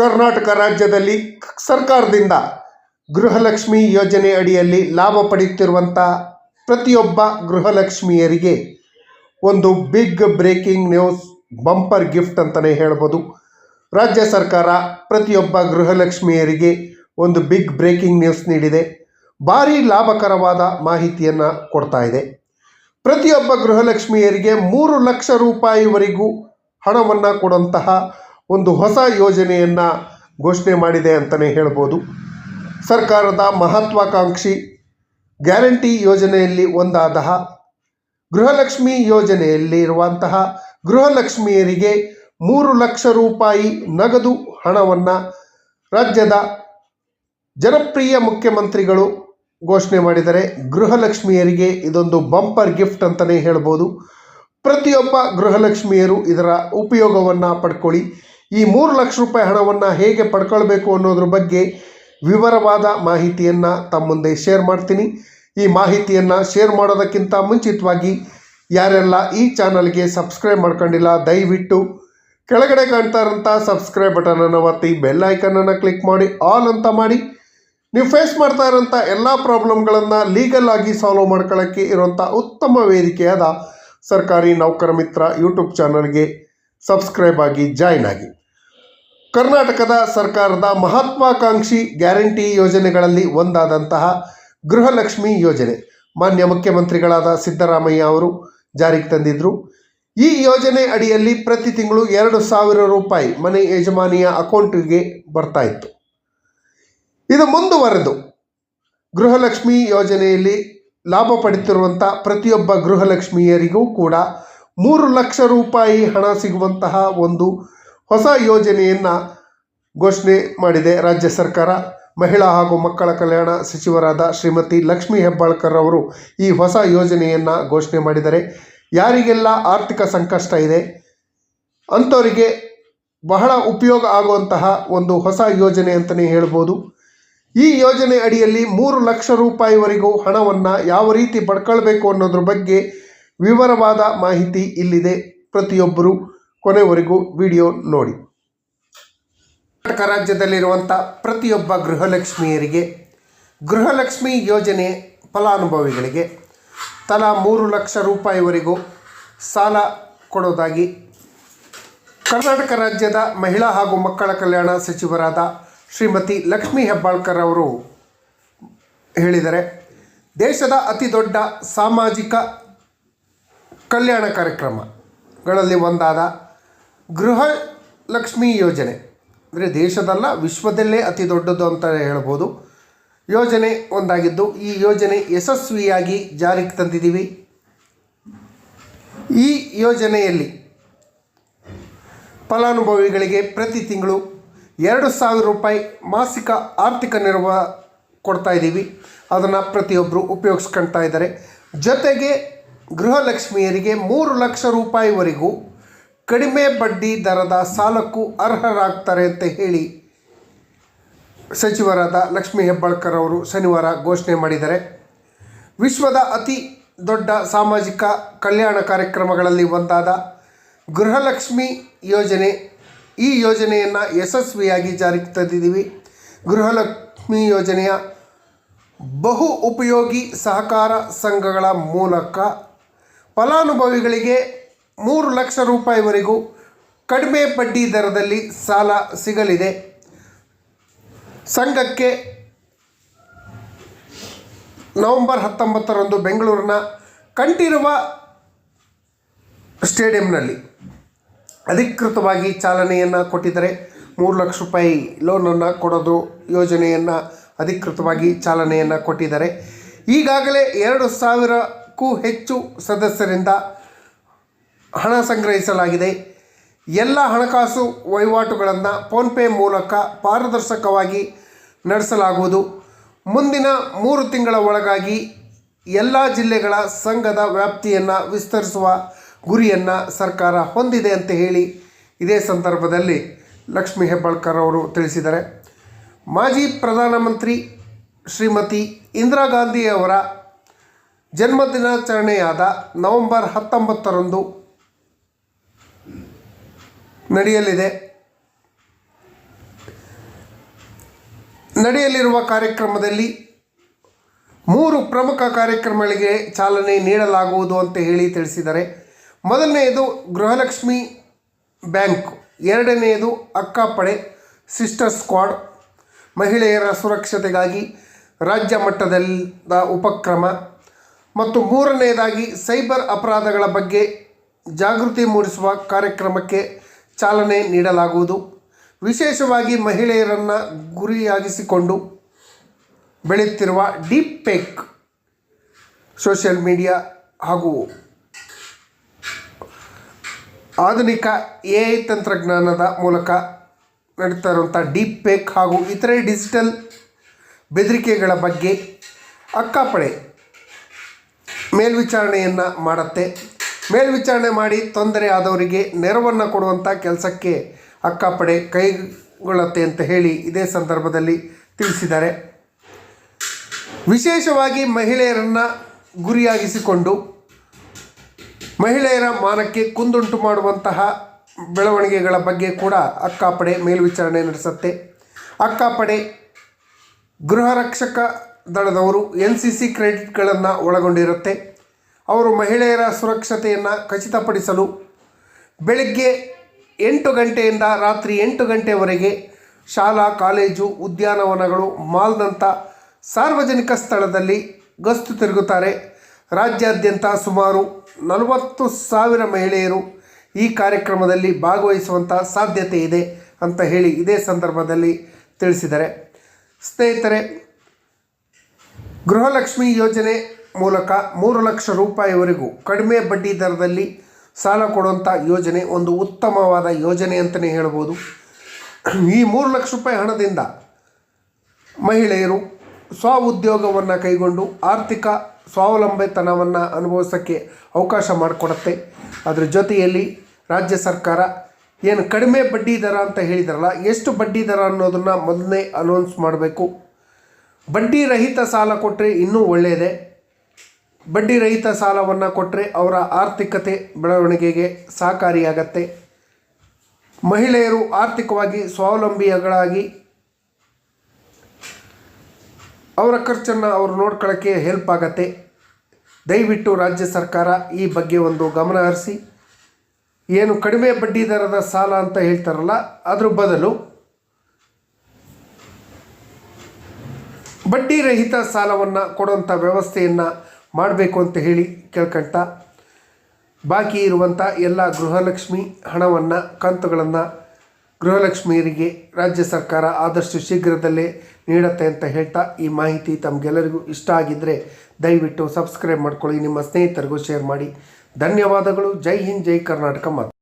ಕರ್ನಾಟಕ ರಾಜ್ಯದಲ್ಲಿ ಸರ್ಕಾರದಿಂದ ಗೃಹಲಕ್ಷ್ಮಿ ಯೋಜನೆ ಅಡಿಯಲ್ಲಿ ಲಾಭ ಪಡೆಯುತ್ತಿರುವಂಥ ಪ್ರತಿಯೊಬ್ಬ ಗೃಹಲಕ್ಷ್ಮಿಯರಿಗೆ ಒಂದು big breaking news bumper gift ಅಂತಲೇ ಹೇಳ್ಬೋದು. ರಾಜ್ಯ ಸರ್ಕಾರ ಪ್ರತಿಯೊಬ್ಬ ಗೃಹಲಕ್ಷ್ಮಿಯರಿಗೆ ಒಂದು ಬಿಗ್ ಬ್ರೇಕಿಂಗ್ ನ್ಯೂಸ್ ನೀಡಿದೆ. ಭಾರಿ ಲಾಭಕರವಾದ ಮಾಹಿತಿಯನ್ನು ಕೊಡ್ತಾ ಇದೆ. ಪ್ರತಿಯೊಬ್ಬ ಗೃಹಲಕ್ಷ್ಮಿಯರಿಗೆ ಮೂರು ಲಕ್ಷ ರೂಪಾಯಿವರೆಗೂ ಹಣವನ್ನು ಕೊಡುವಂತಹ ಒಂದು ಹೊಸ ಯೋಜನೆಯನ್ನು ಘೋಷಣೆ ಮಾಡಿದೆ ಅಂತಲೇ ಹೇಳ್ಬೋದು. ಸರ್ಕಾರದ ಮಹತ್ವಾಕಾಂಕ್ಷಿ ಗ್ಯಾರಂಟಿ ಯೋಜನೆಯಲ್ಲಿ ಒಂದಾದ ಗೃಹಲಕ್ಷ್ಮಿ ಯೋಜನೆಯಲ್ಲಿರುವಂತಹ ಗೃಹಲಕ್ಷ್ಮಿಯರಿಗೆ ಮೂರು ಲಕ್ಷ ರೂಪಾಯಿ ನಗದು ಹಣವನ್ನು ರಾಜ್ಯದ ಜನಪ್ರಿಯ ಮುಖ್ಯಮಂತ್ರಿಗಳು ಘೋಷಣೆ ಮಾಡಿದರೆ ಗೃಹಲಕ್ಷ್ಮಿಯರಿಗೆ ಇದೊಂದು ಬಂಪರ್ ಗಿಫ್ಟ್ ಅಂತಲೇ ಹೇಳ್ಬೋದು. ಪ್ರತಿಯೊಬ್ಬ ಗೃಹಲಕ್ಷ್ಮಿಯರು ಇದರ ಉಪಯೋಗವನ್ನು ಪಡ್ಕೊಳ್ಳಿ. ಈ ಮೂರು ಲಕ್ಷ ರೂಪಾಯಿ ಹಣವನ್ನು ಹೇಗೆ ಪಡ್ಕೊಳ್ಬೇಕು ಅನ್ನೋದ್ರ ಬಗ್ಗೆ ವಿವರವಾದ ಮಾಹಿತಿಯನ್ನು ತಮ್ಮ ಮುಂದೆ ಶೇರ್ ಮಾಡ್ತೀನಿ. ಈ ಮಾಹಿತಿಯನ್ನು ಶೇರ್ ಮಾಡೋದಕ್ಕಿಂತ ಮುಂಚಿತವಾಗಿ ಯಾರೆಲ್ಲ ಈ ಚಾನಲ್ಗೆ ಸಬ್ಸ್ಕ್ರೈಬ್ ಮಾಡ್ಕೊಂಡಿಲ್ಲ, ದಯವಿಟ್ಟು ಕೆಳಗಡೆ ಕಾಣ್ತಾ ಇರೋಂಥ ಸಬ್ಸ್ಕ್ರೈಬ್ ಬಟನನ್ನು ಒತ್ತಿ ಬೆಲ್ ಐಕನನ್ನು ಕ್ಲಿಕ್ ಮಾಡಿ ಆಲ್ ಅಂತ ಮಾಡಿ. ನೀವು ಫೇಸ್ ಮಾಡ್ತಾ ಇರೋಂಥ ಎಲ್ಲ ಪ್ರಾಬ್ಲಮ್ಗಳನ್ನು ಲೀಗಲ್ ಆಗಿ ಸಾಲ್ವ್ ಮಾಡ್ಕೊಳ್ಳೋಕ್ಕೆ ಇರುವಂಥ ಉತ್ತಮ ವೇದಿಕೆಯಾದ ಸರ್ಕಾರಿ ನೌಕರ ಮಿತ್ರ ಯೂಟ್ಯೂಬ್ ಚಾನಲ್ಗೆ ಸಬ್ಸ್ಕ್ರೈಬ್ ಆಗಿ ಜಾಯ್ನ್ ಆಗಿ. ಕರ್ನಾಟಕದ ಸರ್ಕಾರದ ಮಹತ್ವಾಕಾಂಕ್ಷಿ ಗ್ಯಾರಂಟಿ ಯೋಜನೆಗಳಲ್ಲಿ ಒಂದಾದಂತಹ ಗೃಹಲಕ್ಷ್ಮಿ ಯೋಜನೆ. ಮಾನ್ಯ ಮುಖ್ಯಮಂತ್ರಿಗಳಾದ ಸಿದ್ದರಾಮಯ್ಯ ಅವರು ಜಾರಿಗೆ ತಂದಿದ್ದರು ಈ ಯೋಜನೆ ಅಡಿಯಲ್ಲಿ ಪ್ರತಿ ತಿಂಗಳು ಎರಡು ಸಾವಿರ ರೂಪಾಯಿ ಮನೆ ಯಜಮಾನಿಯ ಅಕೌಂಟಿಗೆ ಬರ್ತಾ ಇತ್ತು. ಇದು ಮುಂದುವರೆದು ಗೃಹಲಕ್ಷ್ಮಿ ಯೋಜನೆಯಲ್ಲಿ ಲಾಭ ಪಡೆಯುತ್ತಿರುವಂಥ ಪ್ರತಿಯೊಬ್ಬ ಗೃಹಲಕ್ಷ್ಮಿಯರಿಗೂ ಕೂಡ ಮೂರು ಲಕ್ಷ ರೂಪಾಯಿ ಹಣ ಸಿಗುವಂತಹ ಒಂದು ಹೊಸ ಯೋಜನೆಯನ್ನು ಘೋಷಣೆ ಮಾಡಿದೆ ರಾಜ್ಯ ಸರ್ಕಾರ. ಮಹಿಳಾ ಹಾಗೂ ಮಕ್ಕಳ ಕಲ್ಯಾಣ ಸಚಿವರಾದ ಶ್ರೀಮತಿ ಲಕ್ಷ್ಮೀ ಹೆಬ್ಬಾಳ್ಕರ್ ಅವರು ಈ ಹೊಸ ಯೋಜನೆಯನ್ನು ಘೋಷಣೆ ಮಾಡಿದರೆ ಯಾರಿಗೆಲ್ಲ ಆರ್ಥಿಕ ಸಂಕಷ್ಟ ಇದೆ, ಅಂಥವರಿಗೆ ಬಹಳ ಉಪಯೋಗ ಆಗುವಂತಹ ಒಂದು ಹೊಸ ಯೋಜನೆ ಅಂತಲೇ ಹೇಳ್ಬೋದು. ಈ ಯೋಜನೆ ಅಡಿಯಲ್ಲಿ ಮೂರು ಲಕ್ಷ ರೂಪಾಯಿವರೆಗೂ ಹಣವನ್ನು ಯಾವ ರೀತಿ ಪಡ್ಕೊಳ್ಬೇಕು ಅನ್ನೋದ್ರ ಬಗ್ಗೆ ವಿವರವಾದ ಮಾಹಿತಿ ಇಲ್ಲಿದೆ. ಪ್ರತಿಯೊಬ್ಬರು ಕೊನೆವರೆಗೂ ವಿಡಿಯೋ ನೋಡಿ. ಕರ್ನಾಟಕ ರಾಜ್ಯದಲ್ಲಿರುವಂಥ ಪ್ರತಿಯೊಬ್ಬ ಗೃಹಲಕ್ಷ್ಮಿಯರಿಗೆ, ಗೃಹಲಕ್ಷ್ಮಿ ಯೋಜನೆ ಫಲಾನುಭವಿಗಳಿಗೆ ತಲಾ ಮೂರು ಲಕ್ಷ ರೂಪಾಯಿವರೆಗೂ ಸಾಲ ಕೊಡೋದಾಗಿ ಕರ್ನಾಟಕ ರಾಜ್ಯದ ಮಹಿಳಾ ಹಾಗೂ ಮಕ್ಕಳ ಕಲ್ಯಾಣ ಸಚಿವರಾದ ಶ್ರೀಮತಿ ಲಕ್ಷ್ಮೀ ಹೆಬ್ಬಾಳ್ಕರ್ ಅವರು ಹೇಳಿದರೆ, ದೇಶದ ಅತಿ ದೊಡ್ಡ ಸಾಮಾಜಿಕ ಕಲ್ಯಾಣ ಕಾರ್ಯಕ್ರಮಗಳಲ್ಲಿ ಒಂದಾದ ಗೃಹ ಲಕ್ಷ್ಮಿ ಯೋಜನೆ. ಅಂದರೆ ದೇಶದಲ್ಲ, ವಿಶ್ವದಲ್ಲೇ ಅತಿ ದೊಡ್ಡದು ಅಂತ ಹೇಳ್ಬೋದು. ಯೋಜನೆ ಒಂದಾಗಿದ್ದು, ಈ ಯೋಜನೆ ಯಶಸ್ವಿಯಾಗಿ ಜಾರಿಗೆ ತಂದಿದ್ದೀವಿ. ಈ ಯೋಜನೆಯಲ್ಲಿ ಫಲಾನುಭವಿಗಳಿಗೆ ಪ್ರತಿ ತಿಂಗಳು ಎರಡು ಸಾವಿರ ರೂಪಾಯಿ ಮಾಸಿಕ ಆರ್ಥಿಕ ನೆರವು ಕೊಡ್ತಾ ಇದ್ದೀವಿ. ಅದನ್ನು ಪ್ರತಿಯೊಬ್ಬರು ಉಪಯೋಗಿಸ್ಕೊಳ್ತಾ ಇದ್ದಾರೆ. ಜೊತೆಗೆ ಗೃಹಲಕ್ಷ್ಮಿಯರಿಗೆ ಮೂರು ಲಕ್ಷ ರೂಪಾಯಿವರೆಗೂ ಕಡಿಮೆ ಬಡ್ಡಿ ದರದ ಸಾಲಕ್ಕೂ ಅರ್ಹರಾಗ್ತಾರೆ ಅಂತ ಹೇಳಿ ಸಚಿವರಾದ ಲಕ್ಷ್ಮೀ ಹೆಬ್ಬಾಳ್ಕರ್ ಅವರು ಶನಿವಾರ ಘೋಷಣೆ ಮಾಡಿದ್ದಾರೆ. ವಿಶ್ವದ ಅತಿ ದೊಡ್ಡ ಸಾಮಾಜಿಕ ಕಲ್ಯಾಣ ಕಾರ್ಯಕ್ರಮಗಳಲ್ಲಿ ಒಂದಾದ ಗೃಹಲಕ್ಷ್ಮಿ ಯೋಜನೆ. ಈ ಯೋಜನೆಯನ್ನು ಯಶಸ್ವಿಯಾಗಿ ಜಾರಿಗೆ ತಂದಿದ್ದೀವಿ. ಗೃಹಲಕ್ಷ್ಮಿ ಯೋಜನೆಯ ಬಹು ಉಪಯೋಗಿ ಸಹಕಾರ ಸಂಘಗಳ ಮೂಲಕ ಫಲಾನುಭವಿಗಳಿಗೆ ಮೂರು ಲಕ್ಷ ರೂಪಾಯಿವರೆಗೂ ಕಡಿಮೆ ಬಡ್ಡಿ ದರದಲ್ಲಿ ಸಾಲ ಸಿಗಲಿದೆ. ಸಂಘಕ್ಕೆ ನವೆಂಬರ್ ಹತ್ತೊಂಬತ್ತರಂದು ಬೆಂಗಳೂರಿನ ಕಂಠೀರವ ಸ್ಟೇಡಿಯಂನಲ್ಲಿ ಅಧಿಕೃತವಾಗಿ ಚಾಲನೆಯನ್ನು ಕೊಟ್ಟಿದ್ದಾರೆ. ಮೂರು ಲಕ್ಷ ರೂಪಾಯಿ ಲೋನನ್ನು ಕೊಡೋದು ಯೋಜನೆಯನ್ನು ಅಧಿಕೃತವಾಗಿ ಚಾಲನೆಯನ್ನು ಕೊಟ್ಟಿದ್ದಾರೆ. ಈಗಾಗಲೇ ಎರಡು ಸಾವಿರಕ್ಕೂ ಹೆಚ್ಚು ಸದಸ್ಯರಿಂದ ಹಣ ಸಂಗ್ರಹಿಸಲಾಗಿದೆ. ಎಲ್ಲ ಹಣಕಾಸು ವಹಿವಾಟುಗಳನ್ನು ಫೋನ್ಪೇ ಮೂಲಕ ಪಾರದರ್ಶಕವಾಗಿ ನಡೆಸಲಾಗುವುದು. ಮುಂದಿನ ಮೂರು ತಿಂಗಳ ಒಳಗಾಗಿ ಎಲ್ಲ ಜಿಲ್ಲೆಗಳ ಸಂಘದ ವ್ಯಾಪ್ತಿಯನ್ನು ವಿಸ್ತರಿಸುವ ಗುರಿಯನ್ನು ಸರ್ಕಾರ ಹೊಂದಿದೆ ಅಂತ ಹೇಳಿ ಇದೇ ಸಂದರ್ಭದಲ್ಲಿ ಲಕ್ಷ್ಮೀ ಹೆಬ್ಬಾಳ್ಕರ್ ಅವರು ತಿಳಿಸಿದ್ದಾರೆ. ಮಾಜಿ ಪ್ರಧಾನಮಂತ್ರಿ ಶ್ರೀಮತಿ ಇಂದಿರಾ ಗಾಂಧಿಯವರ ಜನ್ಮದಿನಾಚರಣೆಯಾದ ನವೆಂಬರ್ ಹತ್ತೊಂಬತ್ತರಂದು ನಡೆಯಲಿದೆ. ನಡೆಯಲಿರುವ ಕಾರ್ಯಕ್ರಮದಲ್ಲಿ ಮೂರು ಪ್ರಮುಖ ಕಾರ್ಯಕ್ರಮಗಳಿಗೆ ಚಾಲನೆ ನೀಡಲಾಗುವುದು ಅಂತ ಹೇಳಿ ತಿಳಿಸಿದ್ದಾರೆ. ಮೊದಲನೆಯದು ಗೃಹಲಕ್ಷ್ಮಿ ಬ್ಯಾಂಕ್, ಎರಡನೆಯದು ಅಕ್ಕಪಡೆ ಸಿಸ್ಟರ್ ಸ್ಕ್ವಾಡ್, ಮಹಿಳೆಯರ ಸುರಕ್ಷತೆಗಾಗಿ ರಾಜ್ಯ ಮಟ್ಟದ ಉಪಕ್ರಮ ಮತ್ತು ಮೂರನೆಯದಾಗಿ ಸೈಬರ್ ಅಪರಾಧಗಳ ಬಗ್ಗೆ ಜಾಗೃತಿ ಮೂಡಿಸುವ ಕಾರ್ಯಕ್ರಮಕ್ಕೆ ಚಾಲನೆ ನೀಡಲಾಗುವುದು. ವಿಶೇಷವಾಗಿ ಮಹಿಳೆಯರನ್ನು ಗುರಿಯಾಗಿಸಿಕೊಂಡು ಬೆಳೆಯುತ್ತಿರುವ ಡೀಪ್ ಪೇಕ್ ಸೋಷಿಯಲ್ ಮೀಡಿಯಾ ಹಾಗೂ ಆಧುನಿಕ ಎ ಐ ತಂತ್ರಜ್ಞಾನದ ಮೂಲಕ ನಡೀತಾ ಇರುವಂಥ ಡೀಪ್ ಪೇಕ್ ಹಾಗೂ ಇತರೆ ಡಿಜಿಟಲ್ ಬೆದರಿಕೆಗಳ ಬಗ್ಗೆ ಅಕ್ಕಪಡೆ ಮೇಲ್ವಿಚಾರಣೆಯನ್ನು ಮಾಡುತ್ತೆ. ಮೇಲ್ವಿಚಾರಣೆ ಮಾಡಿ ತೊಂದರೆ ಆದವರಿಗೆ ನೆರವನ್ನು ಕೊಡುವಂಥ ಕೆಲಸಕ್ಕೆ ಅಕ್ಕಪಡೆ ಕೈಗೊಳ್ಳುತ್ತೆ ಅಂತ ಹೇಳಿ ಇದೇ ಸಂದರ್ಭದಲ್ಲಿ ತಿಳಿಸಿದ್ದಾರೆ. ವಿಶೇಷವಾಗಿ ಮಹಿಳೆಯರನ್ನು ಗುರಿಯಾಗಿಸಿಕೊಂಡು ಮಹಿಳೆಯರ ಮಾನಕ್ಕೆ ಕುಂದುಂಟು ಮಾಡುವಂತಹ ಬೆಳವಣಿಗೆಗಳ ಬಗ್ಗೆ ಕೂಡ ಅಕ್ಕಾಪಡೆ ಮೇಲ್ವಿಚಾರಣೆ ನಡೆಸುತ್ತೆ. ಅಕ್ಕಾಪಡೆ ಗೃಹ ರಕ್ಷಕ ದಳದವರು ಎನ್ ಸಿ ಸಿ ಕ್ರೆಡಿಟ್ಗಳನ್ನು ಒಳಗೊಂಡಿರುತ್ತೆ. ಅವರು ಮಹಿಳೆಯರ ಸುರಕ್ಷತೆಯನ್ನು ಖಚಿತಪಡಿಸಲು ಬೆಳಗ್ಗೆ ಎಂಟು ಗಂಟೆಯಿಂದ ರಾತ್ರಿ ಎಂಟು ಗಂಟೆವರೆಗೆ ಶಾಲಾ, ಕಾಲೇಜು, ಉದ್ಯಾನವನಗಳು, ಮಾಲ್ನಂಥ ಸಾರ್ವಜನಿಕ ಸ್ಥಳದಲ್ಲಿ ಗಸ್ತು ತಿರುಗುತ್ತಾರೆ. ರಾಜ್ಯಾದ್ಯಂತ ಸುಮಾರು ನಲವತ್ತು ಸಾವಿರ ಮಹಿಳೆಯರು ಈ ಕಾರ್ಯಕ್ರಮದಲ್ಲಿ ಭಾಗವಹಿಸುವಂಥ ಸಾಧ್ಯತೆ ಇದೆ ಅಂತ ಹೇಳಿ ಇದೇ ಸಂದರ್ಭದಲ್ಲಿ ತಿಳಿಸಿದರೆ ಸ್ನೇಹಿತರೆ, ಗೃಹಲಕ್ಷ್ಮಿ ಯೋಜನೆ ಮೂಲಕ ಮೂರು ಲಕ್ಷ ರೂಪಾಯಿವರೆಗೂ ಕಡಿಮೆ ಬಡ್ಡಿ ದರದಲ್ಲಿ ಸಾಲ ಕೊಡುವಂಥ ಯೋಜನೆ ಒಂದು ಉತ್ತಮವಾದ ಯೋಜನೆ ಅಂತಲೇ ಹೇಳ್ಬೋದು. ಈ ಮೂರು ಲಕ್ಷ ರೂಪಾಯಿ ಹಣದಿಂದ ಮಹಿಳೆಯರು ಸ್ವ ಉದ್ಯೋಗವನ್ನು ಕೈಗೊಂಡು ಆರ್ಥಿಕ ಸ್ವಾವಲಂಬಿತನವನ್ನು ಅನುಭವಿಸೋಕ್ಕೆ ಅವಕಾಶ ಮಾಡಿಕೊಡುತ್ತೆ. ಅದರ ಜೊತೆಯಲ್ಲಿ ರಾಜ್ಯ ಸರ್ಕಾರ ಏನು ಕಡಿಮೆ ಬಡ್ಡಿ ದರ ಅಂತ ಹೇಳಿದಾರಲ್ಲ, ಎಷ್ಟು ಬಡ್ಡಿ ದರ ಅನ್ನೋದನ್ನು ಮೊದಲನೇ ಅನೌನ್ಸ್ ಮಾಡಬೇಕು. ಬಡ್ಡಿ ರಹಿತ ಸಾಲ ಕೊಟ್ಟರೆ ಇನ್ನೂ ಒಳ್ಳೆಯದೇ ಬಡ್ಡಿ ರಹಿತ ಸಾಲವನ್ನು ಕೊಟ್ಟರೆ ಅವರ ಆರ್ಥಿಕತೆ ಬೆಳವಣಿಗೆಗೆ ಸಹಕಾರಿಯಾಗತ್ತೆ. ಮಹಿಳೆಯರು ಆರ್ಥಿಕವಾಗಿ ಸ್ವಾವಲಂಬಿಗಳಾಗಿ ಅವರ ಖರ್ಚನ್ನು ಅವರು ನೋಡ್ಕೊಳ್ಳೋಕ್ಕೆ ಹೆಲ್ಪ್ ಆಗತ್ತೆ. ದಯವಿಟ್ಟು ರಾಜ್ಯ ಸರ್ಕಾರ ಈ ಬಗ್ಗೆ ಒಂದು ಗಮನ ಹರಿಸಿ. ಏನು ಕಡಿಮೆ ಬಡ್ಡಿ ದರದ ಸಾಲ ಅಂತ ಹೇಳ್ತಾರಲ್ಲ, ಅದ್ರ ಬದಲು ಬಡ್ಡಿ ರಹಿತ ಸಾಲವನ್ನು ಕೊಡುವಂಥ ವ್ಯವಸ್ಥೆಯನ್ನು ಮಾಡಬೇಕು ಅಂತ ಹೇಳಿ ಕೇಳ್ಕೊಂತ ಬಾಕಿ ಇರುವಂಥ ಎಲ್ಲ ಗೃಹಲಕ್ಷ್ಮಿ ಹಣವನ್ನು, ಕಂತುಗಳನ್ನು ಗೃಹಲಕ್ಷ್ಮಿಯರಿಗೆ ರಾಜ್ಯ ಸರ್ಕಾರ ಆದಷ್ಟು ಶೀಘ್ರದಲ್ಲೇ ನೀಡುತ್ತೆ ಅಂತ ಹೇಳ್ತಾ ಈ ಮಾಹಿತಿ ತಮಗೆಲ್ಲರಿಗೂ ಇಷ್ಟ ಆಗಿದ್ದರೆ ದಯವಿಟ್ಟು ಸಬ್ಸ್ಕ್ರೈಬ್ ಮಾಡ್ಕೊಳ್ಳಿ, ನಿಮ್ಮ ಸ್ನೇಹಿತರಿಗೂ ಶೇರ್ ಮಾಡಿ. ಧನ್ಯವಾದಗಳು. ಜೈ ಹಿಂದ್, ಜೈ ಕರ್ನಾಟಕ ಮಾತು.